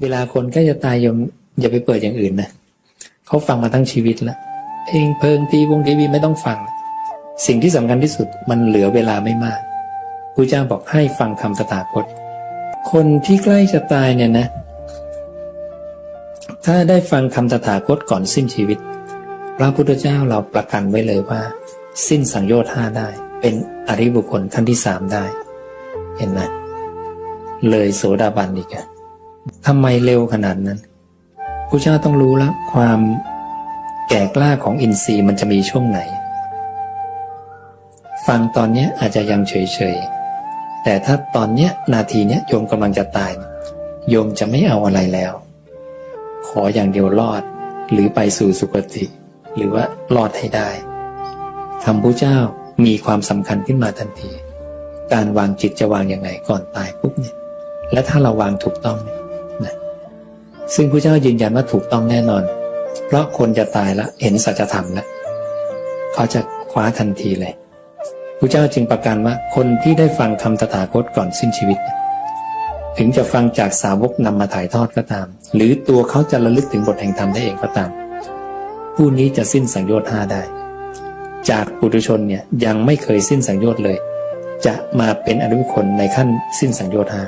เวลาคนใกล้จะตายยมอย่าไปเปิดอย่างอื่นนะเขาฟังมาทั้งชีวิตแล้วเพลงเพลิงทีวงทีวีไม่ต้องฟัง สิ่งที่สำคัญที่สุดมันเหลือเวลาไม่มากพระเจ้าบอกให้ฟังคำตถาคต คนที่ใกล้จะตายเนี่ยนะ ถ้าได้ฟังคำตถาคตก่อนสิ้นชีวิต พระพุทธเจ้าเราประกันไว้เลยว่า สิ้นสังโยชน์ห้าได้ เป็นอริบุคคลขั้นที่สามได้ เห็นไหมเลยโสดาบันอีกอะ ทำไมเร็วขนาดนั้นพระเจ้าต้องรู้แล้วความแก่กล้าของอินทรีย์มันจะมีช่วงไหน ฟังตอนนี้อาจจะยังเฉยๆ แต่ถ้าตอนนี้นาทีนี้โยมกำลังจะตาย โยมจะไม่เอาอะไรแล้ว ขออย่างเดียวรอด หรือไปสู่สุคติ หรือว่ารอดให้ได้คำพระเจ้ามีความสำคัญขึ้นมาทันที การวางจิตจะวางยังไงก่อนตายปุ๊บเนี่ย และถ้าเราวางถูกต้องเนี่ย ซึ่งพระเจ้ายืนยันว่าถูกต้องแน่นอน เพราะคนจะตายแล้วเห็นสัจธรรมแล้วเขาจะคว้าทันทีเลยพระเจ้าจึงประกาศว่าคนที่ได้ฟังคำตถาคตก่อนสิ้นชีวิต ถึงจะฟังจากสาวกนำมาถ่ายทอดก็ตาม หรือตัวเขาจะระลึกถึงบทแห่งธรรมได้เองก็ตาม ผู้นี้จะสิ้นสังโยชน์ห้าได้ จากปุถุชนเนี่ยยังไม่เคยสิ้นสังโยชน์เลย จะมาเป็นอริยบุคคลในขั้นสิ้นสังโยชน์ห้า